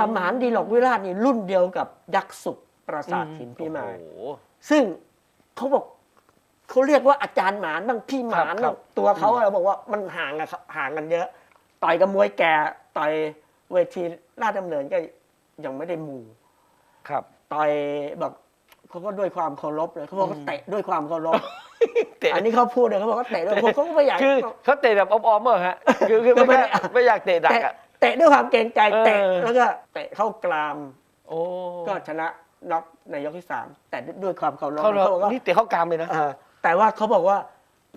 สมานดีหลอกวิราชนี่รุ่นเดียวกับยักษ์สุขปราสาทหินพี่มายโอ้โหซึ่งเขาบอกเขาเรียกว่าอาจารย์หมานบ้างพี่หมานครับบ้างตัวเขาอะบอกว่ามันห่างกันห่างกันเยอะ ต่อยกับมวยแก่ต่อยเวทีราชดำเนินก็ยังไม่ได้หมู่ครับ ต่อยแบบเขาก็ด้วยความเคารพเลยเขาบอกว่าอืมเตะด้วยความเคารพเตะอันนี้เขาพูดเลยเขาบอกว่าเตะด้วยเขาก็ไม่อยากคือเขาเตะแบบอ้อมๆเหรอฮะคือคือก็ไม่ไม่อยากไม่อยากเตะดักเตะอะ เตะด้วยความเกรงใจเตะเออแล้วก็เตะเข้ากราม โอ้ก็ชนะน็อกในยกที่สามแต่ด้วยความเคารพเขาเขาบอกว่านี่เตะเข้ากรามเลยนะเออแต่ว่าเขาบอกว่า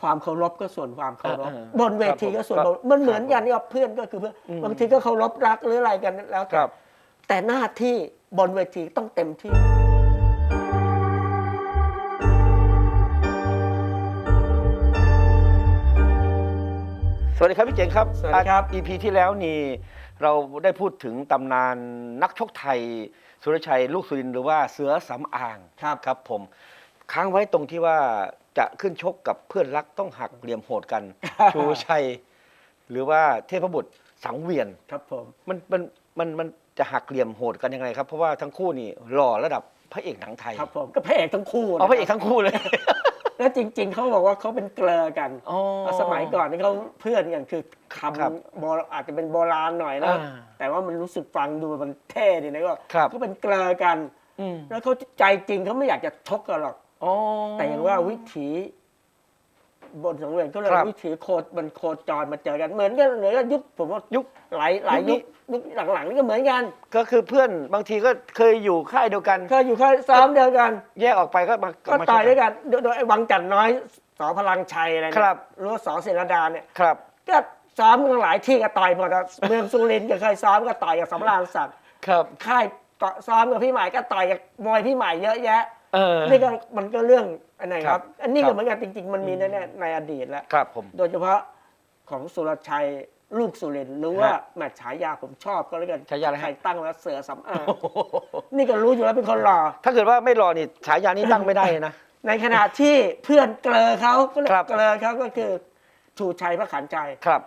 ความเคารพก็ส่วนความเคารพเออเออบนเวทีก็ส่วนครับมันเหมือนครับกันกับเพื่อนก็คือเพื่อนอืมบางทีก็เคารพรักหรืออะไรกันแล้วคแต่รับแต่หน้าที่บนเวทีต้องเต็มที่ วัสดีครับพี่เจ๋งครับสวัสดีครับอีพีที่แล้วนี่เราได้พูดถึงตำนานนักชกไทย สุรชัยลูกสุรินทร์หรือว่าเสือสำอางครับครับผม ค้างไว้ตรงที่ว่าจะขึ้นชกกับเพื่อนรักต้องหักเหลี่ยมโหดกัน ชูชัย หรือว่าเทพบุตรสังเวียนครับผมมันมันมันมันจะหักเหลี่ยมโหดกันยังไงครับเพราะว่าทั้งคู่นี่หล่อระดับพระเอกหนังไทยครับผมก็พระเอกทั้งคู่เอาพระเอกนคบทั้งคู่เลย แล้วจริง ๆเขาบอกว่าเขาเป็นเกลอกันอ๋อ สมัยก่อนนี่เขาเพื่อนกันคือคครับำโบราณอาจจะเป็นโบราณหน่อยนะอ่าแต่ว่ามันรู้สึกฟังดูมันเท่ดีนะก็ครับ เขาเป็นเกลอกัน อืมแล้วเขาใจจริงเขาไม่อยากจะชกกันหรอก อ๋อแต่อย่างว่าวิถี บนสังเวียนก็เลยครับวิถีโคดมันโคจรมาเจอกันเหมือนกันเหมือนกันยุคผมว่ายุคหลายหลายยุยุคค ยุคหลังๆนี่ก็เหมือนกันก็คือเพื่อนบางทีก็เคยอยู่ค่ายเดียวกัน เคยอยู่ค่ายซ้อมเดียวกัน แยกออกไปก็มาก็มาต่อยชด้วยกัน โดยโดยไอ้วังจันทร์น้อยสอพลังชัยอะไรเนี่ยครับหรือว่าสอเสนาดาเนี่ยครับ ก็ซ้อมกันหลายที่ก็ต่อยหมดอะเมืองสุรินทร์ก็เคยซ้อมก็ต่อยกับสำราญศักดิ์ครับ ค่ายต่อซ้อมกับพี่ใหม่ก็ต่อยกับมวยพี่ใหม่เยอะแยะ เออ นี่ก็มันก็เรื่องอันไหนคครัรับบ อันนี้ครัก็บ เหมือนกันจริง ๆ มันมีแน่ๆในอดีตแล้ว ครับผม โดยเฉพาะของสุรชัยลูกสุรินทร์หรือว่าฮะแมทฉายาผมชอบก็แล้วกันฉายาอะไรฮะ ใครตั้งแล้วเสือสำอางนี่ก็รู้อยู่แล้วเป็นคนหล่อ ถ้าเกิดว่าไม่รอนี่ฉายานี้ตั้งไม่ได้เลยนะ ในขณะที่เพื่อนเกลอเขาก็เรียกครับ เกลอเขาก็คือชูชัยพระขันใจ ครับ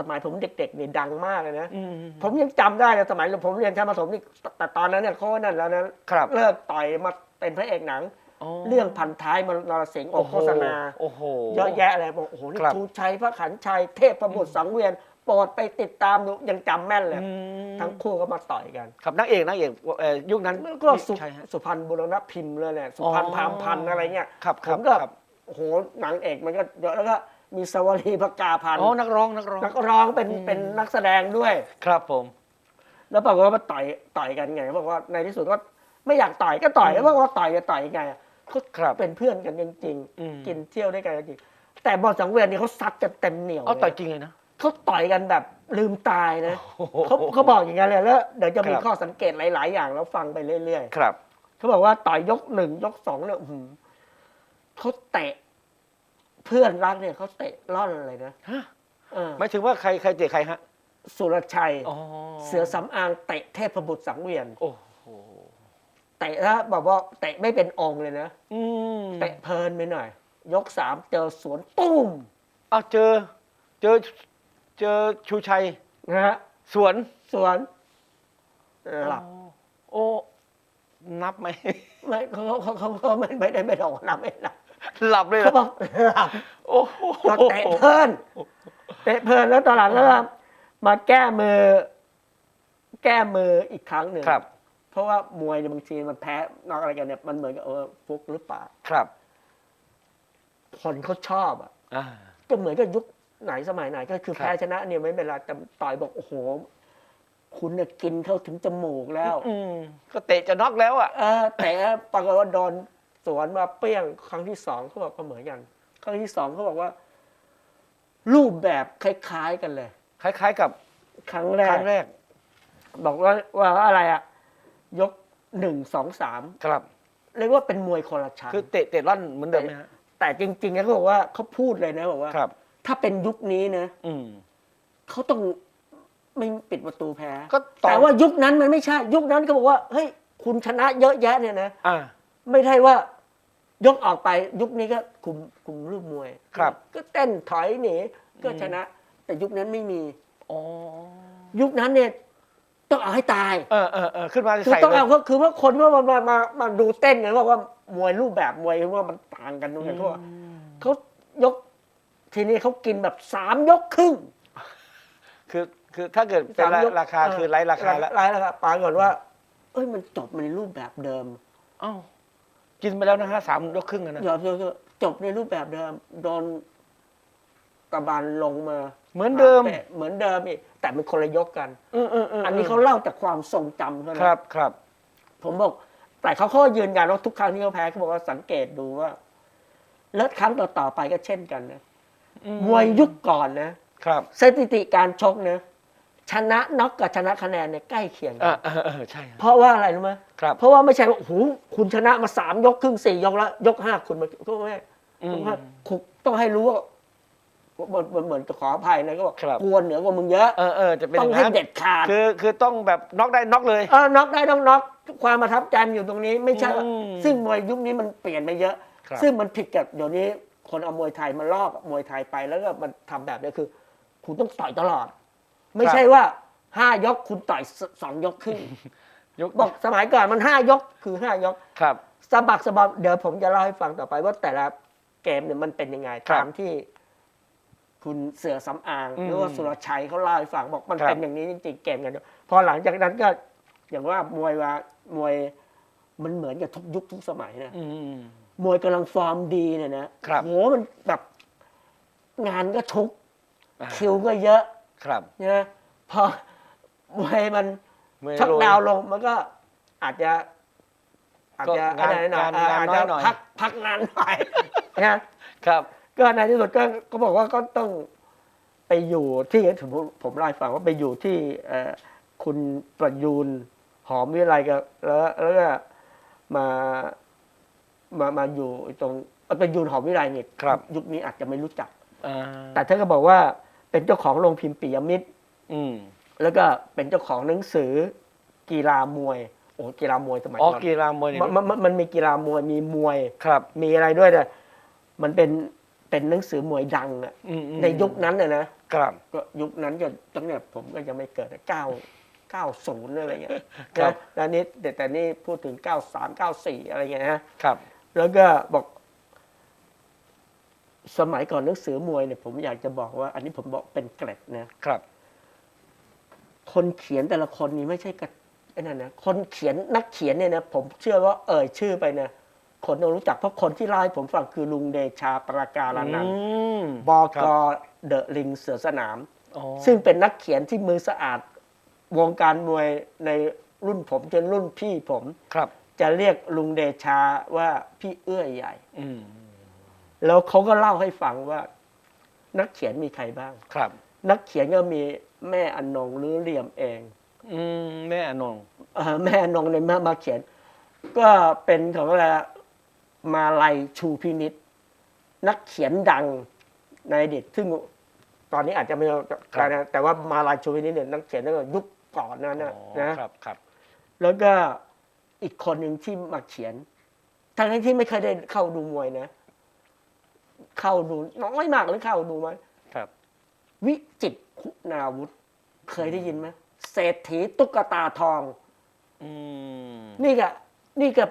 สมัยผมเด็กๆนี่ดังมากเลยนะอืมผมยังจำได้เลยสมัยผมเรียนชั้นประถมนี่แต่ตอนนั้นเนี่ยเขานั่นแล้วนะครับเลิกต่อยมาเป็นพระเอกหนังเรื่องพันท้ายมานรสิงห์ออกโฆษณาโอ้โหเยอะแยะเลยบอกโอ้โหนี่ครับชูชัยพระขันชัยเทพประบุตรสังเวียนโปรดไปติดตามดูยังจำแม่นเลยอืมทั้งคู่ก็มาต่อยกัน ครับนักเอกนักเอกเอ่อยุคนั้นแล้วก็สุใช่ฮะสุพรรณบุรณพิมพ์เลยแหละสุพรรณอ๋อพามพันธ์อะไรเงี้ยครับผครับมก็ครับโอ้โหหนังเอกมันก็เยอะแล้วก็ มีสวรีพกาพันธ์อ๋อนักร้องนักร้องนักร้องเป็นอืมเป็นนักแสดงด้วย ครับผม แล้วปรากฏว่ามาต่อยต่อยกันไงบอกว่าในที่สุดก็ไม่อยากต่อยก็ต่อยแล้วบอกว่าต่อยจะต่อยยังไงเขาครับเป็นเพื่อนกันจริงอืม ๆกินเที่ยวด้วยกันจริงๆแต่บอลสังเวียนนี่เขาซัดกันเต็มเหนียวเอาเลยต่อยจริงเลยนะ เขาต่อยกันแบบลืมตายนะโอ้โหเขาเขาบอกอย่างนั้นเลยแล้วเดี๋ยวจะมีครับ ข้อสังเกตหลาย ๆ อย่างแล้วฟังไปเรื่อยครับๆเขาบอกว่าต่อยยกหนึ่งยกสองเนี่ยอื้อหือเขาเตะ เพื่อนรักเนี่ยเขาเตะล่อนเลยนะฮะเออหมายถึงว่าใครใครเตะใครฮะสุรชัย อ๋อเสือสำอางเตะเทพบุตรสังเวียนโอ้โหเตะแล้วบอกว่าเตะไม่เป็นองค์เลยนะอืมเตะเพลินไปหน่อย ยกสามเจอสวนตุ้มอ้าวเจอ เจอเจอชูชัย นะฮะสวนสวนหลับ โอ้ นับไหม ไม่เขาเขาเขาเขาไม่ไม่ได้ไม่ได้ออกนำไม่หลับ หลับเลยเหรเขาอบอกหลับโอ้โหก็เตะเพลินเตะเพลินแล้วตอนหลังก็มาแก้มือ แก้มืออีกครั้งหนึ่งครับเพราะว่ามวยเนี่ยบางทีมันแพ้นอกอะไรกันเนี่ยมันเหมือนกับเออฟุกหรือเปล่าครับคนเขาชอบอะ อ่า ก็เหมือนกับยุคไหนสมัยไหนก็คือครับ แพ้ชนะเนี่ยไม่เป็นไรแต่ต่อยบอกโอ้โห คุณเนี่ยกินเข้าถึงจมูกแล้ว อืมก็เตะจะน็อกแล้วอะ เออแต่ปรากฏว่าโดน สวนมาเปรี้ยงครั้งที่สองเขาบอกก็เหมือนกัน ครั้งที่สองเขาบอกว่า รูปแบบคล้าย ๆกันเลย คล้ายๆ กับครั้งแรคกรั้งแรก บอกว่าว่าอะไรอะยกหนึ่งสองสามครับเรียกว่าเป็นมวยคนละชั้นคือเตะเตะร่อนเหมือนเดิมไหมฮะแต่จริงๆแล้วเขาบอกว่าเขาพูดเลยนะบอกว่าครับ ถ้าเป็นยุคนี้นะอืมเขาต้องไม่ปิดประตูแพ้ก็ต่อแต่ว่ายุคนั้นมันไม่ใช่ ยุคนั้นเขาบอกว่าเฮ้ยคุณชนะเยอะแยะเนี่ยนะอ่า ไม่ใช่ว่ายกออกไปยุคนี้ก็คุมคุมรูปมวยครับ ก็เต้นถอยหนีก็ชนะ แต่ยุคนั้นไม่มีอ๋อยุคนั้นเนี่ยต้องเอาให้ตาย เออเออเออขึ้นมาคือใส่ต้องเลเอายก็คือว่าคนว่ามามามามาดูเต้นกันว่าว่ามวยรูปแบบมวยว่ามันต่างกันตรงไหนเพราะว่าเขายกทีนี้เขากินแบบสามยกครึ่ง คือคือถ้าเกิดเป็นสามยก ราคาคือไร้ราคาแล้วไร้ราคาปาก่อนว่า เอ้ยมันจบในรูปแบบเดิม เอ้า กินไปแล้วนะฮะสามยกครึ่งอะนะยอมจบในรูปแบบเดิมโดนกระบาลลงมาเหมือนเดิมตะเหมือนเดิมอีกแต่มันคนละยกกันเออเออเอออันนี้เขาเล่าจากความทรงจำเขาคนะรับครับผมบอก แต่เขาก็ยืนยันว่าทุกครั้งที่เขาแพ้เขาบอกว่าสังเกตดูว่า แล้วครั้งต่อๆไปก็เช่นกันนะมวยยุคก่อนนะครับสถิติการชกนะชนะน็อกกับชนะคะแนนเนี่ยใกล้เคียงเอกัอนเออเออใช่ฮะเพราะว่าอะไรรู้ไหม ครับ เพราะว่าไม่ใช่ว่าโอ้โหคุณชนะมาสามยกครึ่งสี่ยกแล้วยกห้าคุณมาก็ไม่อืมคุณต้องให้รู้ว่าเหมือนเหมือนเหมือนจะขออภัยนะก็บอกครับ กวนเหนือกว่ามึงเยอะ เออเออจะเป็นต้องย่าให้นั้นเด็ดขาดคือคือต้องแบบน็อกได้น็อกเลย เออน็อกได้ต้องน็อกความประทับใจมันอยู่ตรงนี้ ไม่ใช่ว่าอืมซึ่งมวยยุคนี้มันเปลี่ยนไปเยอะ ครับ ซึ่งมันผิดกับเดี๋ยวนี้คนเอามวยไทยมาลอกมวยไทยไปแล้วก็มันทำแบบนี้คือ คุณต้องต่อยตลอด ไม่ใช่ว่าห้ายกคุณต่อยสสองยกครึ่ง ยกบอกสมัยก่อนมันห้ายกคือห้ายกครับ สะบักสะบอมเดี๋ยวผมจะเล่าให้ฟังต่อไปว่าแต่ละเกมเนี่ยมันเป็นยังไงครับตามที่คุณเสือสำอางอืมหรือว่าสุรชัยเขาเล่าให้ฟังบอกมันครับ เป็นอย่างนี้จริงๆเกมกันพอหลังจากนั้นก็อย่างว่ามวยว่ามวยมันเหมือนกับทุกยุคทุกสมัยนะ อืม มวยกำลังฟอร์มดีเนี่ยนะครับ โหมันแบบงานก็ชุก อ่าคิวก็เยอะครับ นะพอมวยมัน เมื่อชักโรย ดาวน์ลงมันก็อาจจะ อาจจะก็งานอะไรหน่อยงานเอ่องานอาจน้จะอยหน่อย พักพักงานหน่อยนะ ครับ ก็ในที่สุดก็ก็บอกว่าก็ต้องไปอยู่ที่ผมผมเล่าให้ฟังว่าไปอยู่ที่เอ่อคุณประยูนหอมวิไลกับแล้วแล้วก็มามามาอยู่ตรงประยูนหอมวิไลเนี่ยครับ ยุคนี้อาจจะไม่รู้จัก อ่าแต่ท่านก็บอกว่าเป็นเจ้าของโรงพิมพ์ปิยมิตรอืม แล้วก็เป็นเจ้าของหนังสือกีฬามวยโอ้กีฬามวยสมัยอ๋อก่อนกีฬามวยเนี่ยมันมันมันมันมีกีฬามวยมีมวย ครับ มีอะไรด้วยแต่มันเป็นเป็นหนังสือมวยดังอะอืมอืมในยุคนั้นนะนะครับ ก็ยุคนั้นก็ตั้งแต่ผมก็ยังไม่เกิดเก้าเก้าศูนย์อะไรเงี้ยครันะบแล้วนี่แต่แต่นี่พูดถึงเก้าสามเก้าสี่อะไรเงี้ยนะ ครับ แล้วก็บอก สมัยก่อนหนังสือมวยเนี่ยผมอยากจะบอกว่า อันนี้ผมบอกเป็นเกร็ดนะครับ คนเขียนแต่ละคนนี่ไม่ใช่กระไอ้นั่นนะคนเขียนนักเขียนเนี่ยนะผมเชื่อว่าเอ่ยชื่อไปเนี่ยคนต้องรู้จักเพราะคนที่เล่าให้ผมฟังคือลุงเดชาประการนันท์อืมบครักเดอะลิงเสือสนามอ๋อซึ่งเป็นนักเขียนที่มือสะอาดวงการมวยในรุ่นผมจนรุ่นพี่ผมครับ จะเรียกลุงเดชาว่าพี่เอื้อยใหญ่อืมแล้วเขาก็เล่าให้ฟังว่า นักเขียนมีใครบ้างครับ นักเขียนก็มี แม่อนงหรือเหลี่ยมเองอืมแม่อนงเอ่อแม่อนงในยมามาเขียน ก็เป็นของอะไรอะมาลัยชูพินิษนักเขียนดังในอดีตซึ่งตอนนี้อาจจะไม่การนะแต่ว่ามาลัยชูพินิษเนี่ยนักเขียนตั้งแต่ยุคก่อนนั้นนะอ๋อนะ ครับครับ แล้วก็อีกคนหนึ่งที่มาเขียน ทั้งที่ไม่เคยได้เข้าดูมวยนะ เข้าดูน้อยมากหรือเข้าดูไหมครับ วิจิตรคุณาวุธ เคยได้ยินไหมเศรษฐีตุ๊กตาทองอืมนี่กับนี่กับ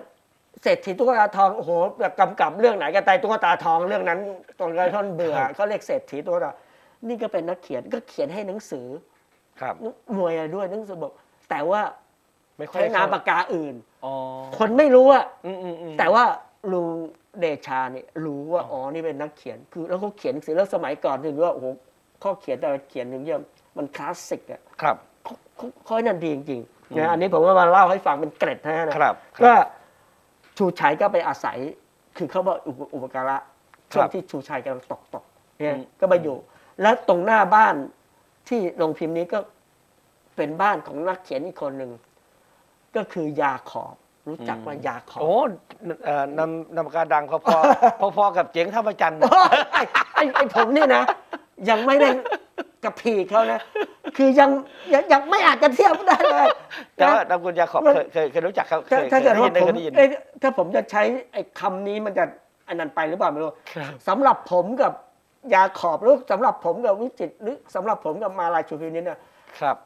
เศรษฐีตุ๊กตาทองโอ้โหแบบกำกับเรื่องไหนก็ตายตุ๊กตาทองเรื่องนั้นตอนกระท่อนเบื่อเขาเรียกเศรษฐีตุ๊กตานี่ก็เป็นนักเขียนก็เขียนให้หนังสือ ครับมวยอะไรด้วยหนังสือบอกแต่ว่าไม่ค่อยใช้ได้นามเข้ปากกาอื่นอ๋อคนไม่รู้อะอืมอืมอืมแต่ว่าลุงเดชาเนี่ยรู้ว่าอ๋อนี่เป็นนักเขียนคือแล้วเขาเขียนหนังสือแล้วสมัยก่อนถึงว่าโอ้โหข้อเขียนแต่ละเขียนหนึ่งเยี่ยม มันคลาสสิกอะครับเขาเขาเขานั่นดีจริงอืๆมนะอันนี้ผมว่ามาเล่าให้ฟังเป็นเกร็ดนะนะครับครับ ก็ชูชัยก็ไปอาศัย คือเขาบอกอุปอุปการะครับช่วงที่ชูชัยกำลังตกตกเนี่ยอืมก็มาอยู่ แล้วตรงหน้าบ้านที่โรงพิมพ์นี้ก็เป็นบ้านของนักเขียนอีกคนหนึ่งก็คือยาขอบรู้จักว่ายาขอบโอ้เอ่อนำนำปากกาดังพอพอพอๆกับเจ๋งท่าประจันทร์ไอ้ไอ้ไอ้ผมนี่นะ ยังไม่ได้ กระพีเขานะ คือยังยังยังไม่อาจจะเทียบได้เลยแต่ว่านะนำคุณยาขอบมันเคยเคยเคยรู้จักครับเคถ้ายถ้าเคเกิยดได้ว่ายินได้ผมเคยได้ยิน เอ้ยถ้าผมจะใช้ไอ้คำนี้มันจะอันนั้นไปหรือเปล่าไม่รู้ครับ สำหรับผมกับยาขอบหรือสำหรับผมกับวิจิตรหรือสำหรับผมกับมาลายชูพินิจเนี่ย ครับ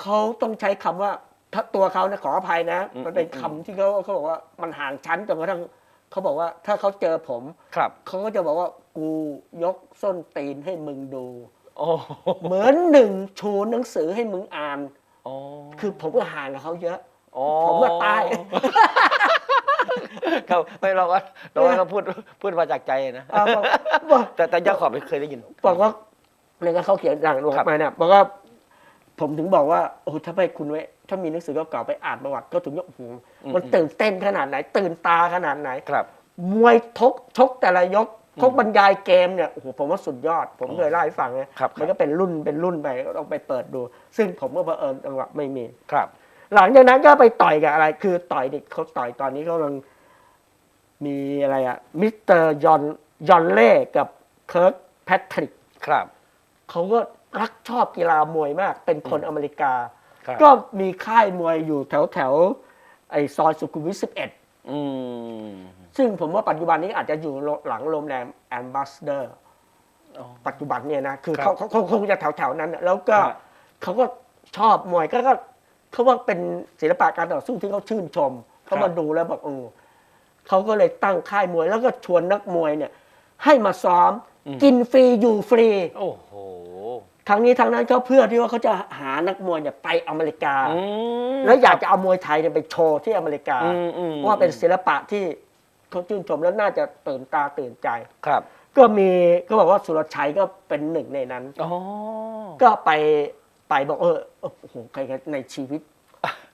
เขาต้องใช้คำว่าถ้าตัวเขานะขออภัยนะ อืมมันเป็นอืม คำที่เขาเขาบอกว่ามันห่างชั้นจนกระทั่งเขาบอกว่าถ้าเขาเจอผม ครับ เขาก็จะบอกว่ากูยกส้นตีนให้มึงดูโอ้ เหมือนหนึ่งชูหนังสือให้มึงอ่านโอ้คือผมก็ห่างกับเขาเยอะโอ้ผมก็ตายครับไม่เราก็เราก็พูดพูดมาจากใจนะอ่าบอกบอกแต่แต่ยาขอบไม่เคยได้ยินบอกว่าในการเขาเขียนหลังลงครับมาเนี่ยบอกว่าผมถึงบอกว่าโอ้โหถ้าไปคุณไว้ถ้ามีหนังสือเก่าๆไปอ่านประวัติก็ถึงว่าโอ้โหมันตื่นเต้นขนาดไหน ตื่นตาขนาดไหนครับมวยทกชกแต่ละยก ทกบรรยายเกมเนี่ยโอ้โหผมว่าสุดยอด ผมเคยเล่าให้ฟังนะครับมันก็เป็นรุ่นเป็นรุ่นไปก็ต้องไปเปิดดู ซึ่งผมก็เผอิญจังหวะไม่มีครับ หลังจากนั้นก็ไปต่อยกับอะไร คือต่อยเด็กเขาต่อยตอนนี้เขากำลังมีอะไรอะมิสเตอร์ยอนยอนเล่กับเคิร์กแพทริกครับเขาก็รักชอบกีฬามวยมาก เป็นคนอเมริกาครับก็มีค่ายมวยอยู่แถวแถวๆไอซอยสุขุมวิท11อืม ซึ่งผมว่าปัจจุบันนี้อาจจะอยู่หลังโรงแรมแอมบาสเดอร์อ๋อปัจจุบันเนี่ยนะคือครัเขาบเขาเขาคงจะแถวแถวๆนั้นน่ะแล้วก็ครับเขาก็ชอบมวยก็ก็เขาว่าเป็นศิลปะการต่อสู้ที่เขาชื่นชมเขามาดูแล้วบอกโอ้เขาก็เลยตั้งค่ายมวย แล้วก็ชวนนักมวยเนี่ย ให้มาซ้อม กินฟรีอยู่ฟรี โอ้โหทั้งนี้ทั้งนั้นก็เพื่อที่ว่าเขาจะหานักมวยเนี่ยไปอเมริกาอืมแล้วอยากจะเอามวยไทยเนี่ยไปโชว์ที่อเมริกาอืมอืมว่าเป็นศิลปะที่ เขาชื่นชมแล้วน่าจะตื่นตาตื่นใจ ครับ ก็มีก็บอกว่าสุรชัยก็เป็นหนึ่งในนั้น อ๋อ ก็ไปไปบอกเออโอ้โหใครๆในชีวิต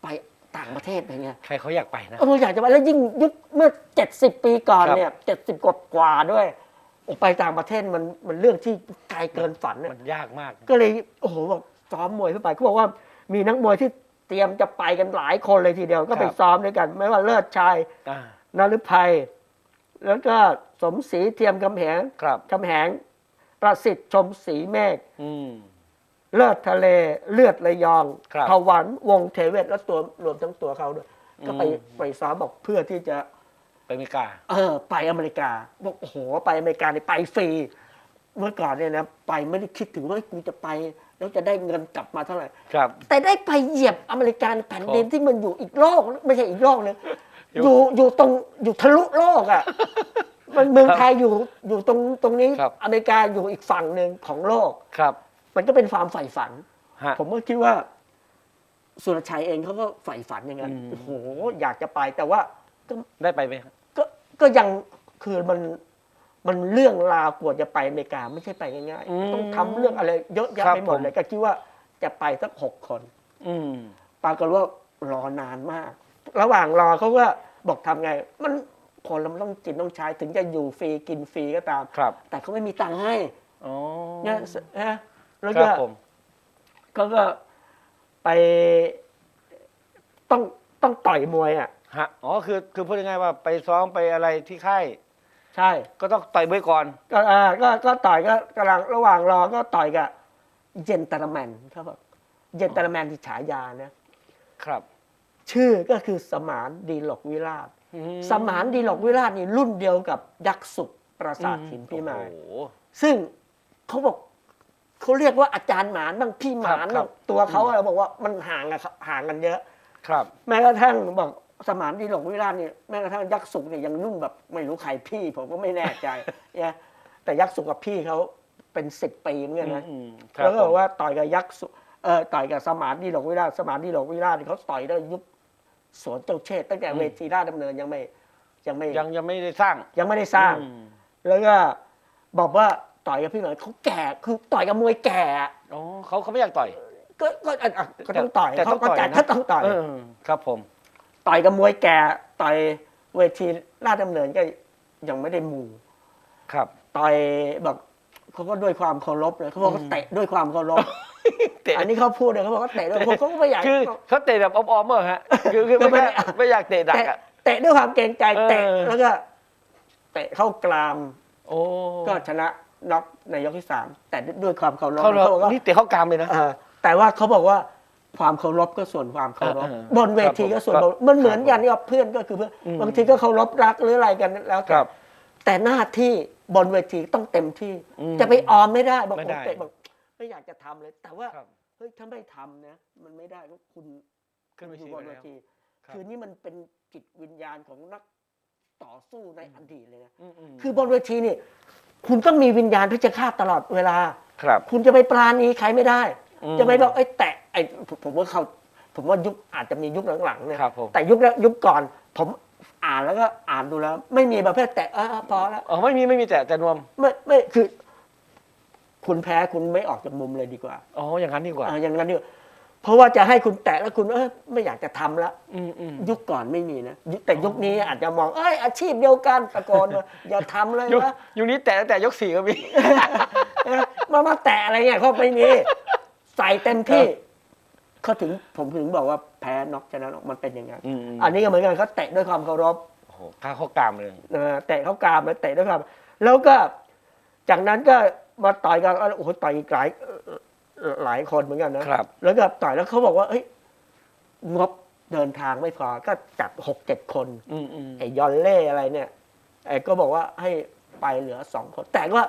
ไปต่างประเทศไปเนี่ย ใครเขาอยากไปนะ เอออยากจะไปแล้วยิ่งยุคเมื่อเจ็ดสิบปีก่อนครับ เนี่ยเจ็ดสิบกว่ากว่าๆด้วยออกไปต่างประเทศมันมันเรื่องที่ไกลเกินฝันเนี่ยมันยากมาก ก็เลยโอ้โหบอกซ้อมมวยเพื่อไปเขาบอกว่ามีนักมวยที่เตรียมจะไปกันหลายคนเลยทีเดียวก็ไปครับ ซ้อมด้วยกัน ไม่ว่าเลิศชัยอ่า นฤภัย แล้วก็สมศรีเทียมกำแหงครับกำแหง ประสิทธิ์ชมศรีเมฆอืม เลิศทะเลเลือดระยองครับพวันวงเทเวศแล้วตัวรวมทั้งตัวเขาด้วย ก็ไปอืมไปซ้อมบอกเพื่อที่จะ ไปอเมริกา เออไปอเมริกาบอกโอ้โหไปอเมริกาเนี่ยไปฟรีเมื่อก่อนเนี่ยนะไปไม่ได้คิดถึงว่ากูจะไป แล้วจะได้เงินกลับมาเท่าไหร่ ครับ แต่ได้ไปเหยียบอเมริกันแผ่นดินครับ ที่มันอยู่อีกโลกไม่ใช่อีกโลกนึง อยู่อยู่อยู่ตรงอยู่ทะลุโลกอะมันเมืองไทยอยู่อยู่ตรงตรงนี้ครับ อเมริกาอยู่อีกฝั่งหนึ่งของโลก ครับ มันก็เป็นความใฝ่ฝัน ฮะ ผมก็คิดว่า สุรชัยเองเขาก็ใฝ่ฝันอย่างนั้นอืม โอ้โหอยากจะไปแต่ว่าก็ได้ไปไหมครับก็ก็ยังคือมันมันเรื่องราวกว่าจะไปอเมริกาไม่ใช่ไปง่ายๆต้องทำเรื่องอะไรเยอะแยะไปหมดเลยก็คิดว่าจะไปสักหกคน อืม ปรากฏว่ารอนานมาก ระหว่างรอเขาก็บอกทำไง มันคนเรามันต้องกินต้องใช้ถึงจะอยู่ฟรีกินฟรีก็ตามครับ แต่เขาไม่มีตังค์ให้อ๋อเนี่ยนะแล้วครัก็บผมเขาก็ไปต้องต้องต่อยมวยอะฮะอ๋อคือคือพูดง่ายๆว่าไปซ้อมไปอะไรที่ค่ายใช่ ก็ต้องต่อยมวยก่อน ก็อ่าก็ก็ต่อยก็กำลังระหว่างรอก็ต่อยกับเยนตาร์แมนเขาบอกเยนตาร์แมนที่ฉายานะครับ ชื่อก็คือสมานดีหลกวิราชอืสมานดีหลกวิราชนี่รุ่นเดียวกับยักษ์สุขปราสาทหินพี่มายโอ้โหซึ่งเขาบอกเขาเรียกว่าอาจารย์หมานบ้างพี่หมานครับบ้างตัวเขาอะบอกว่ามันห่างกันห่างกันเยอะ ครับ แม้กระทั่งบอกสมานดีหลกวิราชเนี่ยแม้กระทั่งยักษ์สุขเนี่ยยังนุ่มแบบไม่รู้ใครพี่ผมก็ไม่แน่ใจเนี่ยแต่ยักษ์สุขกับพี่เขาเป็นสิบปีเหมือนกันนะอืมครับแล้วก็บอกผมว่าต่อยกับยักษ์สุเออต่อยกับสมานดีหลกวิราชสมานดีหลกวิราชนี่เขาต่อยได้ยุค สวนเจ้าเชษฐ์ตั้งแต่เวทีราชดำเนินยังไม่ยังไม่ยังยังไม่ได้สร้างยังไม่ได้สร้าง อืมแล้วก็บอกว่าต่อยกับพี่หน่อยเขาแก่คือต่อยกับมวยแก่ อ๋อเขาเขาไม่อยากต่อย ก็ก็อะอะก็ต้องต่อยแต่ต้องเขาก็ต่อยจัดนะเขาต้องต่อย เออครับผม ต่อยกับมวยแก่ต่อยเวทีราชดำเนินก็ยังไม่ได้มูครับ ต่อยแบบเขาก็ด้วยความเคารพเลยเขาบอกว่าเตะด้วยความเคารพ เตะอันนี้เขาพูดเลยเขาบอกว่าเตะด้วยเขาก็ไม่อยากคือเขาเตะแบบอ้อมๆเมื่อฮะคือคือก็ไม่ไม่ได้ไม่อยากเตะดักเตะอะเตะด้วยความเกรงใจเออเตะแล้วก็ เตะเข้ากรามโอ้ก็ชนะน็อกในยกที่สามแต่ด้วยความเคารพเขาเขาบอกว่านี่เตะเข้ากลามเลยนะเออแต่ว่าเขาบอกว่าความเคารพก็ส่วนความเคารพเออเออบนเวทีก็ส่วนครับบนมันเหมือนครับกันกับเพื่อนก็คือเพื่อนอืมบางทีก็เคารพรักหรืออะไรกันแล้วคแต่รับแต่หน้าที่บนเวทีต้องเต็มที่อืมจะไปออมไม่ได้บอกไม่ผมได้เตะบอก ไม่อยากจะทำเลย แต่ว่าครับฮ้ยถ้าไม่ทำนะมันไม่ได้ก็คุณขึ้นไปอยู่ชี้บไปนเวแล้ว ทีครับ คือนี่มันเป็นจิตวิญญาณของนักต่อสู้ในอดีตเลยนะ อืมอืมคือบนเวทีนี่คุณต้องมีวิญญาณที่จะฆ่าตลอดเวลา ครับ คุณจะไปปราณีใครไม่ได้ อืมจะไปบอกไอ้ยแตะไอ้ผมผมว่าเขาผมว่ายุคอาจจะมียุคหลังๆเนี่ยครับผม แต่ยุคแรกยุคก่อน ผมอ่านแล้วก็อ่านดูแล้ว ไม่มีประเภทแตะเออเออพอแล้วอ๋อไม่มีไม่มีแต่แต่นวม ไม่ไม่คือ คุณแพ้คุณไม่ออกจากมุมเลยดีกว่าอ๋ออย่างนั้นดีกว่า อ่าอย่างนั้นดีกว่าเพราะว่าจะให้คุณแตะแล้วคุณเออไม่อยากจะทำละ อืมอืม ยุคก่อนไม่มีนะยุคแต่ยุคนี้อาจจะมองเอ้ยอาชีพเดียวกันตะโกนว่าอย่าทำเลยยุคนะยุคนี้แต่แต่ยกสี่ก็มี เออมามาแตะอะไรเงี้ยเขาไม่มีใส่เต็มที่เขาถึงผมถึงบอกว่าแพ้น็อกชนะน็อกมันเป็นอย่างนั้นอืมอืม อันนี้ก็เหมือนกันเขาเตะด้วยความเคารพ โอ้โหข้าข้อกรามเลยเออเตะเขากรามแล้วเตะด้วยความแล้วก็จากนั้นก็ มาต่อยกันโอ้โหต่อยอีกหลายหลายคนเหมือนกันนะครับ แล้วก็ต่อยแล้วเขาบอกว่าเอ้ยงบเดินทางไม่พอก็จัดหกเจ็ดคนอืมอืมไอ้ยอนเล่อะไรเนี่ยไอ้ก็บอกว่าให้ไปเหลือสองคน แต่ว่า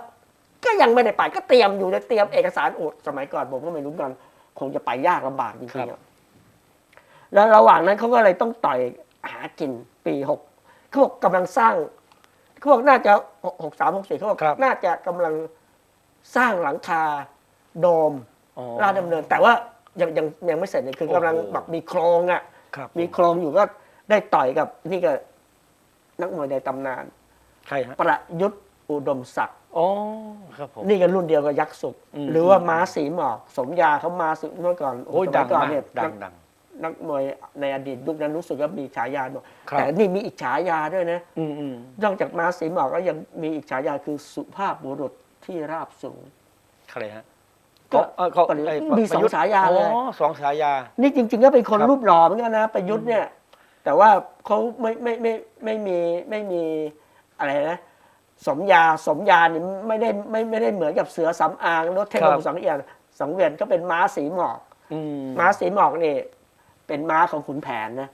ก็ยังไม่ได้ไปก็เตรียมอยู่จะเตรียมเอกสารโอดสมัยก่อนผมก็ไม่รู้กัน คงจะไปยากลำบากจริงๆอะแล้วระหว่างนั้นเขาก็เลยต้องต่อยหากินปีหกเขาบอกกำลังสร้างเขาบอกน่าจะหกสามหกสี่เขาบอกครับน่าจะกำลัง สร้างหลังคาโดมอ๋อ ราชดำเนิน แต่ว่ายังยังยังไม่เสร็จเลยคือกำลังโอ้โหแบบมีโครงอะ ครับมีโครงอยู่ก็ได้ต่อยกับนี่ก็นักมวยในตำนาน ใครฮะประยุทธ์อุดมศักดิ์อ๋อครับผม นี่ก็รุ่นเดียวกับยักษ์สุกอืม หรือว่าม้าสีหมอกสมยาเขามาสุเมื่อก่อนโอ้ยสดัมังก่อนมากเนี่ยดันังกดัง นักมวยในอดีตยุคนั้นรู้สึกว่ามีฉายาด้วยครับ แต่นี่มีอีกฉายาด้วยนะ อืมอืมนอกจากม้าสีหมอกก็ยังมีอีกฉายาคือสุภาพบุรุษ ที่ราบสูงใครฮะก็เอ่อเขาประยุทธ์ไอ้มีสองประยุทธ์ฉายาเลยอ๋อสองฉายา นี่จริง ๆ ก็เป็นคนครับรูปหล่อเหมือนกันนะประยุทธ์เนี่ย แต่ว่าเขาไม่ไม่ไม่ไม่มีไม่มีอะไรนะสมยาสมยานี่ไม่ได้ไม่ไม่ได้เหมือนกับเสือสำอางรถเทพครับบุตรสังเอียนสังเวียนก็เป็นม้าสีหมอกอืมม้าสีหมอกนี่เป็นม้าของขุนแผนนะ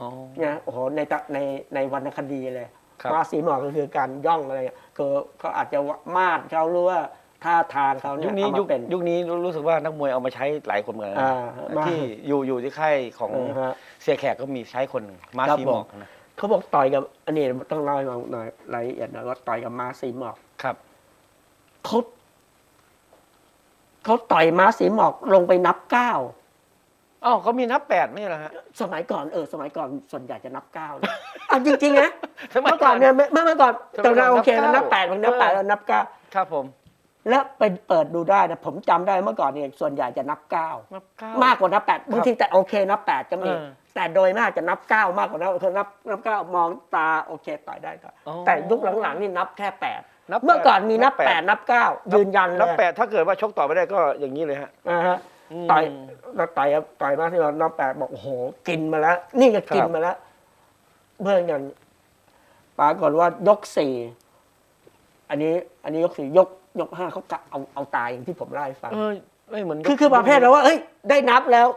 อ๋อเนี่ยโอ้โหในตะในในวรรณคดีเลย ครับม้าสีหมอกก็คือการย่องอะไรอะคือเขาอาจจะมาดเขาหรู้ว่าท่าทางเขาเนี่ยุยคนี้เอายุมาคเป็น ยุคนี้รู้สึกว่านักมวยเอามาใช้หลายคนเหมือนกันนะอ่ามาที่อยู่อยู่ที่ค่ายของเออฮะเสียแขกก็มีใช้คนหนึ่งมาครับสีหมอกนะเขาบอกต่อยกับอันนี้ต้องเล่าให้ฟังหน่อยรายละเอียดหนะว่าต่อยกับม้าสีหมอกครับ เขาเขาต่อยม้าสีหมอกลงไปนับเก้า อ๋อเขามีนับแปดไม่ใช่เหรอฮะ สมัยก่อนเออสมัยก่อนส่วนใหญ่จะนับเก้านะอะจริงๆนะสมัยเมื่อก่อนเนี่ยเมื่อเมื่อก่อนสมัยก่อนตอนนั้นโอเคนัมันบนับเก้าแปดมันนับแปดเออแล้วนับเก้าครับผมแล้วไปเปิดดูได้นะผมจำได้เมื่อก่อนเนี่ยส่วนใหญ่จะนับเก้านับเก้า มากกว่านับแปดบางทีแต่โอเคนับแปดก็มีเออแต่โดยมากจะนับเก้ามากกว่านั้นคือนับนับเก้ามองตาโอเคต่อยได้ก็อ๋อแต่ยุคหลังๆนี่นับแค่แปดนับเมื่อก่อนมีนับนับแปดแปดนับเก้ายืนยันเลนับยแปดถ้าเกิดว่าชกต่อไม่ได้ก็อย่างนี้เลยฮะนะฮะม ต่อยเราต่อยต่อยมาที่เรานับแปดบอกโอ้โหกินมาแล้ว นี่ก็กินครับมาแล้วเมื่อกันปรากฏว่ายกสี่อันนี้ อันนี้ยกสี่ยกยกห้าเขากะเอาเอาตายอย่างที่ผมเล่าให้ฟังเออไม่เหมือนคือคือประเภทเราว่าเอ้ย ได้นับแล้ว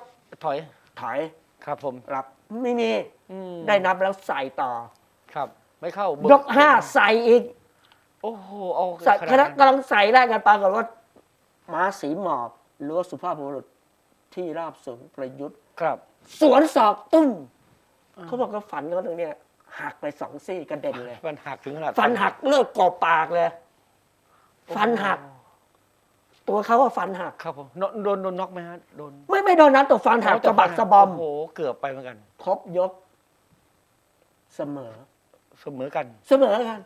ถอยถอยครับผมรับไม่มีอืมได้นับแล้วใส่ต่อ ครับ ไม่เข้าเบิยกห้าใส่อีก โอ้โหเอาใส่ขคนาดณะนั้นกำลังใส่ได้กันปรากฏว่าม้าสีหมอบ หรือว่าสุภาพบุรุษที่ราบสูงประยุทธ์ครับ สวนศอกตุ้มเขาบอกว่าฟันเขาตรงเนี้ยหักไปสองซี่กระเด็นเลยฟันหักถึงขนาดฟันหักเลิกกรอบปากเลย ฟันหัก ตัวเขาว่าฟันหัก ครับผมโดนโดนโดนน็อกไหมฮะโดนไม่ไม่โดนนัดตัวฟันหักสะบักสะบอมโอ้โหเกือบไปเหมือนกัน ครบยก เสมอ เสมอกัน เสมอกัน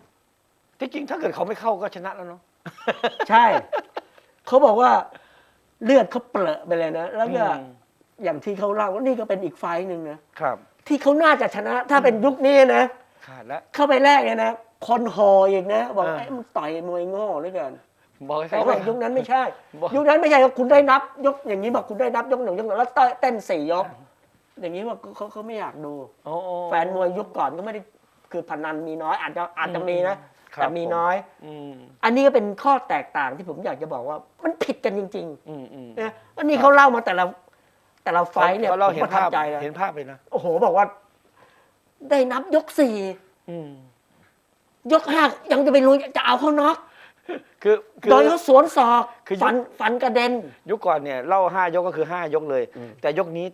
ที่จริงถ้าเกิดเขาไม่เข้าก็ชนะแล้วเนาะใช่ เขาบอกว่า เลือดเขาเปรอะไปเลยนะ แล้วก็อืมอย่างที่เขาเล่าว่านี่ก็เป็นอีกไฟล์หนึ่งนะครับ ที่เขาน่าจะชนะ ถ้าเป็นยุคนี้นะขาดแล้วเข้าไปแรกเนี่ยนะคนหออีกนะ บอกเออไอ้ยมันต่อยมวยโง่เหลือเกินบอกให้แต่เขาว่ายุคนั้นไม่ใช่บอกยุคนั้นไม่ใช่ว่าคุณได้นับ ยกอย่างนี้บอกคุณได้นับยกหนึ่งยกหนึ่งแล้วเต้นสี่ยก อย่างนี้ว่าเขาเขาไม่อยากดูโอ้โอ้แฟนมวยยุคก่อนก็ไม่ได้คือพนันมีน้อยอาจจะอาจจะมีนะครับ แต่มีน้อยอืมอันนี้ก็เป็นข้อแตกต่างที่ผมอยากจะบอกว่า มันผิดกันจริงอืมอืมๆนะอันนี้เขาเล่ามาแต่ละแต่ละไฟท์เนี่ยเราผมเห็นประทัภาบพใจเลยเห็นภาพเลยนะโอ้โหบอกว่า ได้นับยกสี่อืมยกห้ายังจะไปรู้จะเอาเขาน็อกคือคือโดนเขาสวนศอกคือฟันฟันกระเด็น ยุคก่อนเนี่ยเล่าห้ายกก็คือห้ายกเลยอืมแต่ยกนี้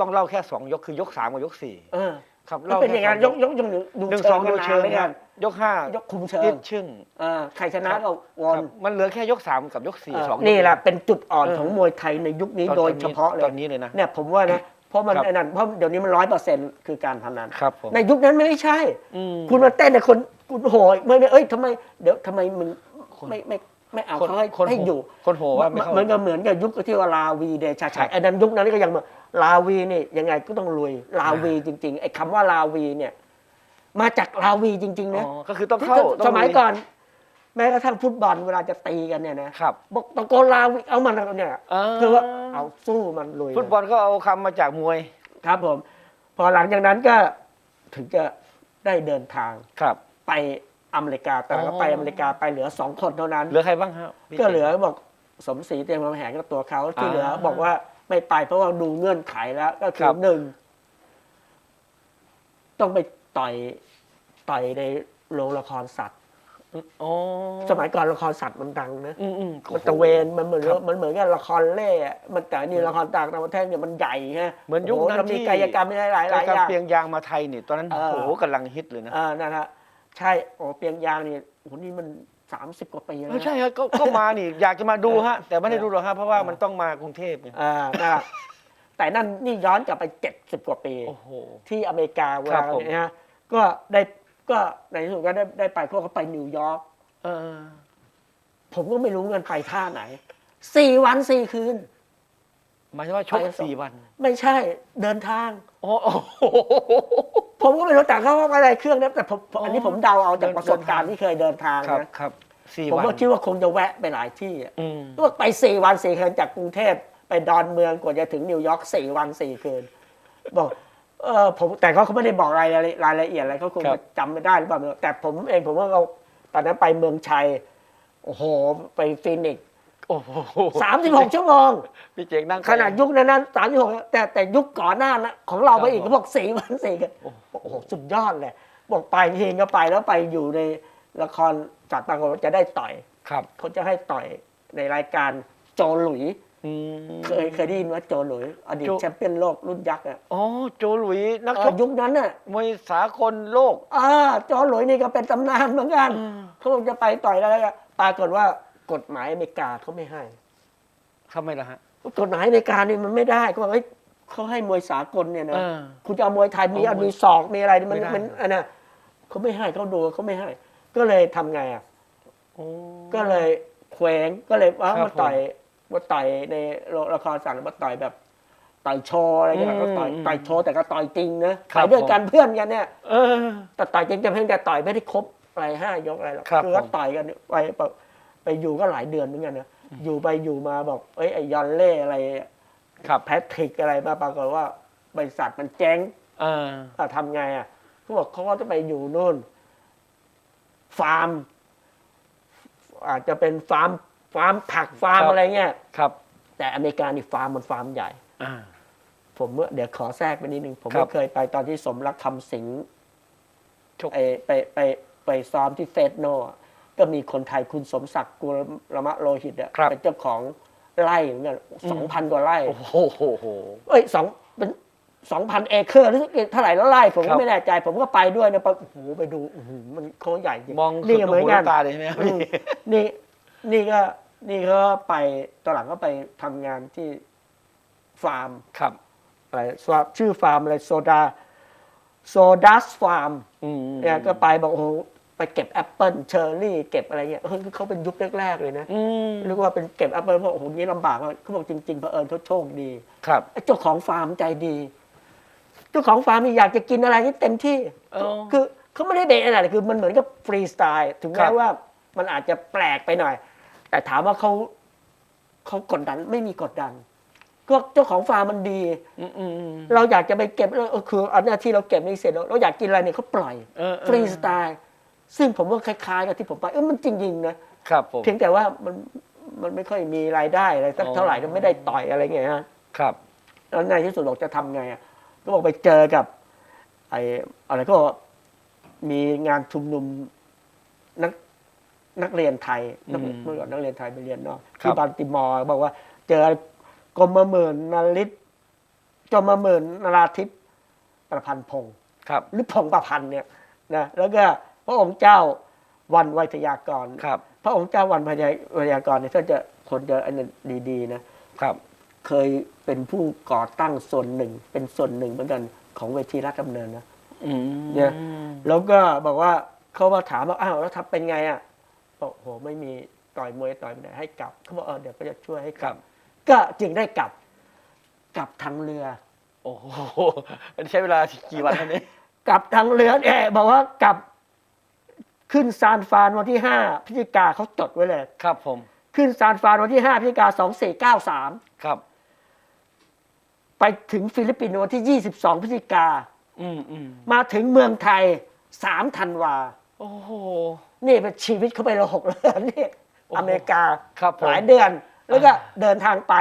ต้องเล่าแค่สองยกคือยกสามกับยกสี่เออ ครับแล้วเป็นอย่างนั้นยกยกยกหนึ่งดูหนึ่งเชิสองงกันดูนาเชินงเลยคกัรับนยกห้ายกคุมเชิติงดชึ่งเออใครชนะก็วคนรับมันเหลือแค่ยกสามกับยกสี่เออสองยกนี่แหละเป็นจุดอ่อนเออของมวยไทยในยุคนี้ตอนโดยตอนนี้เฉพาะเลยตอนนี้เลยนะเนี่ยผมว่านะเพราะมันครับไอ้นั่นเพราะเดี๋ยวนี้มันร้อยเปอร์เซ็นต์คือการพนันครับผมในยุคนั้นไม่ใช่อืมคุณมาเต้นในคนคุณโหยไม่ไม่เอ้ยทำไมเดี๋ยวทำไมมึงคนไม่ไม่ไม่เอาคนเขาให้คนให้อยู่คนโหว่าไม่เข้าเหมือนกับเหมือนกับยุคที่ว่าลาวีเดชาครัชัยบไอ้นั้นยุคนั้นก็ยังมา ลาวีนี่ยังไงก็ต้องรวย ลาวีจริง ๆ ไอ้คำว่าลาวีเนี่ย มาจากลาวีจริงๆนะอ๋อก็คือต้องเข้าต้องสมัยลุก่อน แม้กระทั่งฟุตบอลเวลาจะตีกันเนี่ยนะครับ บอกตะโกนลาวีเอามันเนี่ยอ่าคือว่าเอาสู้มันลุยฟุตบอลก็เอาคำมาจากมวย ครับผม พอหลังจากนั้นก็ถึงจะได้เดินทางครับ ไปอเมริกาแต่ก็อ๋อไปอเมริกาไปเหลือสองคนเท่านั้น เหลือใครบ้างครับพี่ ก็เหลือบอกสมศรีเตรียมมาแหงกับตัวเขาที่อ่าเหลือบอกว่า ไม่ไปเพราะว่าดูเงื่อนไขแล้ว ก็คืครัอบหนึ่งต้องไปต่อยต่อยในโรงละครสัตว์ อ๋อสมัยก่อนละครสัตว์มันดังนะอืมอืมมันตะเวนมันเหมือนครับมันเหมือนกับละครเล่อะมันแต่นี่ละครต่างประเทศเนี่ยมันใหญ่ฮะเหมือนยุคนั้นโโแล้วมีที่กายกรรมมีหลายหลายๆการอย่าง เปียงยางมาไทยนี่ตอนนั้นเออ โอ้โหกำลังฮิตเลยนะ อ่านั่นฮะใช่โอ้เปียงยางนี่โอ้โหนี่มัน สามสิบกว่าปีแล้วไม่นะ ใช่ครับก็ก็มานี่ อยากจะมาดูฮะ แต่ไม่ได้ดูหรอกฮะเพราะว่ามันต้องมากรุงเทพไงอ่านั่นแหละแต่นั่นนี่ย้อนกลับไปเจ็ดสิบกว่าปี โอ้โห ที่อเมริกาเวครัลาบผม เนี่ยฮะก็ได้ก็ในที่สุดก็ได้ได้ไปพวกเขาไปนิวยอร์กเออผมก็ไม่รู้เงินไปท่าไหนสี่วันสี่คืน หมายถึงว่าชกไปสอง สี่วัน ไม่ใช่เดินทาง โอ้โห ผมก็ไม่รู้แต่เขาว่าอะไรเครื่องนะแต่ผมผมอันนี้อ๋อผมเดาเอาจากเดินประสบการณ์ที่เคยเดินทางครับนะครับสี่ผมวันก็คิดว่าคงจะแวะไปหลายที่อะอืมก็ไปสี่วันสี่คืนจากกรุงเทพไปดอนเมืองกว่าจะถึงนิวยอร์กสี่วันสี่คืนบอกเออผมแต่เขาเขาไม่ได้บอกรายละเอียดรายละเอียดอะไรเขาคงครับจำไม่ได้หรือเปล่าไม่รู้แต่ผมเองผมว่าเราตอนนั้นไปเมืองชัยโอ้โหไปฟินิกซ์โอ้โหสามสิบหกชั่วโมงพี่เจ๋งนั่งขนาดยุคนั้นนั้นสามสิบหกแต่แต่ยุคก่อนหน้านะของเราไปอีกครับเขาบอกสี่วันสี่กัน โอ้โหโอ้โหสุดยอดเลย บอกไปทีก็ไปแล้วไปอยู่ในละครจัดปรากฏว่าจะได้ต่อยครับเขาจะให้ต่อยในรายการโจหลุยอืมเคยเคยได้ยินว่าโจหลุยอดีตโจแชมเปี้ยนโลกรุ่นยักษ์อะอ๋อโจหลุยนักเอชอกยุคนั้นน่ะมวยสากลโลกอ่าโจหลุยนี่ก็เป็นตำนานเหมือนกันอืมเขาบอกจะไปต่อยแล้วก็ปรากฏว่ากฎหมายอเมริกาเขาไม่ให้ทำไมล่ะฮะกฎหมายอเมริกานี่มันไม่ได้เขาบอกเฮ้ย เขาให้มวยสากลเนี่ยนะเออคุณจะเอามวยไทยมีเอาอันมวยมีศอกมีอะไรมันไม่ได้มันอันน่ะเขาไม่ให้เขาดูเขาไม่ให้ ก็เลยทำไงอะโอ้ก็เลยเคว้งก็เลยว่าครับมาต่อยมาต่อยในละครสั่งมาต่อยแบบต่อยโชว์อะไรเงี้ยอืมก็ต่อยอืมต่อยโชว์แต่ก็ต่อยจริงนะครัต่บอยด้วยกันเพื่อนกันเนี่ยเออแต่ต่อยจริงแต่เพียงแต่ต่อยไม่ได้ครบอะไรห้ายกอะไรหรอกครับคือก็ผมต่อยกันไปไปไปอยู่ก็หลายเดือนเหมือนกันนะอยู่ไปอยู่มาบอกเอ้ยไอ้ยอนเล่อะไร ครับแพทริกอะไรมาปรากฏว่าบริษัทมันเจ๊งเอออะทำไงอะเขาบอกเขาก็จะไปอยู่นู่น ฟาร์ม อาจจะเป็นฟาร์ม ฟาร์มผักฟาร์มครับอะไรเงี้ย ครับ แต่อเมริกานี่ฟาร์มมันฟาร์มใหญ่ อ่า ผมเมื่อเดี๋ยวขอแทรกไปนิดนึง ผมครับก็เคยไปตอนที่สมรักคำสิงห์ชก ไปไปไปไปซ้อมที่เฟสโนอะก็มีคนไทยคุณสมศักดิ์กุลมะโลหิตอะครับ เป็นเจ้าของ ไร่เหมือนกันสองพันกว่าไร่โอ้โหโหโหเอ้ยสองเป็นสองพันเอเคอร์หรือเท่าไหร่แล้วไร่ผมครัก็บไม่แน่ใจ ผมก็ไปด้วยนะไปโอ้โหไปดูอื้อหือมันเขาใหญ่จริงมองนี่สุดก็เหมือนกันหูลูตาเลยใช่ไหมครับอืมนี่นี่ก็นี่ก็ไปตอนหลังก็ไปทำงานที่ฟาร์มครับอะไรชื่อฟาร์มอะไรโซดาโซดัสฟาร์มอืมเนี่ยก็ไปบอกโอ้โห ไปเก็บแอปเปิลเชอร์รี่เก็บอะไรเงี้ยเฮ้ยเขาเป็นยุคแรกๆเลยนะอืมเรียกว่าเป็นเก็บแอปเปิลเพราะโอ้โหนี่ลำบากมากเขาบอกจริงๆเผอิญเขาโชคดี ครับไอ้เจ้าของฟาร์มใจดี เจ้าของฟาร์มนี่อยากจะกินอะไรที่เต็มที่อ๋อคือเขาไม่ได้เบรกอะไรเลยคือมันเหมือนกับฟรีสไตล์ถึงครัแม้บว่ามันอาจจะแปลกไปหน่อย แต่ถามว่าเขาเขากดดันไม่มีกดดันก็เจ้าของฟาร์มมันดีอืมอืมอืมเราอยากจะไปเก็บเออคืออันเนี้ยที่เราเก็บนี่เสร็จแล้วเราอยากกินอะไรเนี่ยเขาปล่อยเออเออฟรีสไตล์ ซึ่งผมว่าคล้ายๆกับที่ผมไปเออมันจริงๆนะครับผม เพียงแต่ว่ามันมันไม่ค่อยมีรายได้อะไรสักอ๋อเท่าไหร่ก็ไม่ได้ต่อยอะไรเงี้ยฮะครับ แล้วในที่สุดบอกจะทำไงอะก็บอกไปเจอกับ ไอ้อะไรก็มีงานชุมนุมนักนักเรียนไทยนักอืมเมื่อก่อนนักเรียนไทยไปเรียนนอกครับที่บัลติมอร์บอกว่า เจอกรมหมื่นนาริศจอมหมื่นนาราธิปประพันธ์พงศ์ครับหรือพงศ์ประพันธ์เนี่ยนะแล้วก็ พระองค์เจ้าวันไวยทยากรครับ พระองค์เจ้าวันไวยทยากรเนี่ยถ้าจะคนจะอันนั้นดีๆนะครับ เคยเป็นผู้ก่อตั้งส่วนหนึ่ง เป็นส่วนหนึ่งเหมือนกันของเวทีรัฐดำเนินนะอืมเนี่ยแล้วก็บอกว่าเขามาถามว่าอ้าวแล้วทำเป็นไงอะบอกโหไม่มีต่อยมวยต่อยไม่ได้ให้กลับเขาบอกเออเดี๋ยวก็จะช่วยให้กลับ ก็จึงได้กลับกลับทางเรือ โอ้โหอันนี้ใช้เวลากี่วันครับเนี่ยกลับทางเรือเออบอกว่ากลับ ขึ้นซานฟรานวันที่ห้าพฤศจิกาเขาจดไว้เลย ครับผม ขึ้นซานฟรานวันที่ห้าพฤศจิกาสองสี่เก้าสามครับ ไปถึงฟิลิปปินส์วันที่ยี่สิบสองพฤศจิกาอืมอืมมาถึงเมืองไทยสามธันวา โอ้โห นี่เป็นชีวิตเขาไปละหกเดือนนี่โอ้โหอเมริกาครับผมหลายเดือน แล้วก็เดินทางไป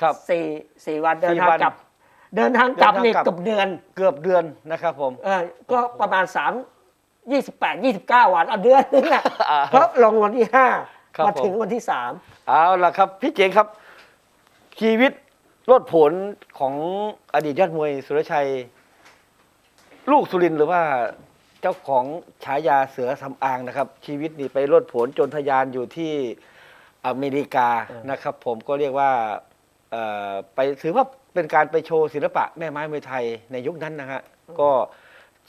ครับสี่สี่วันเดินสี่ทางวันกลับ เดินทางกลับเดินทางนี่กลับ เกับเดือน เกือบเดือนนะครับผม เออก็ประมาณสาม ยี่สิบแปดยี่สิบเก้าวันเอาเดือนนึงอะอ่าเพราะลงวันที่ห้าครับมาถึงผมวันที่สามเอาล่ะครับ พี่เจ๋งครับ ชีวิตรอดผลของอดีตยอดมวยสุรชัย ลูกสุรินทร์หรือว่าเจ้าของฉายาเสือสำอางนะครับ ชีวิตนี่ไปรอดผลจนทะยานอยู่ที่อเมริกานะครับ ผมก็เรียกว่าเอ่อไปถือว่าเป็นการไปโชว์ศิลปะแม่ไม้มวยไทยในยุคนั้นนะฮะก็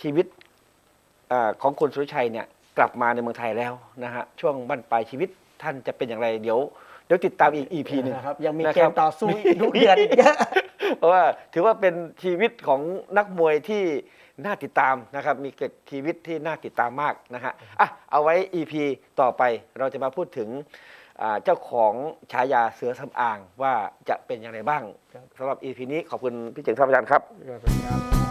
ชีวิตอา ของคุณสุรชัยเนี่ยกลับมาในเมืองไทยแล้วนะฮะช่วงบั้นปลายชีวิตท่านจะเป็นอย่างไรเดี๋ยวเดี๋ยวติดตามอีก EP หนึ่งนะครับยังมีนะเกครัมบต่อสู้อีกทุกเดือนอีกเยอะเพราะว่าถือว่าเป็นชีวิตของนักมวยที่น่าติดตามนะครับ มีเกร็ดชีวิตที่น่าติดตามมากนะฮะอะเอาไว้ EP ต่อไปเราจะมาพูดถึงอ่าเจ้าของฉายาเสือสำอางว่าจะเป็นอย่างไรบ้างครับสำหรับ EP นี้ขอบคุณพี่เจ๋งท่านอาจารย์ครับครับ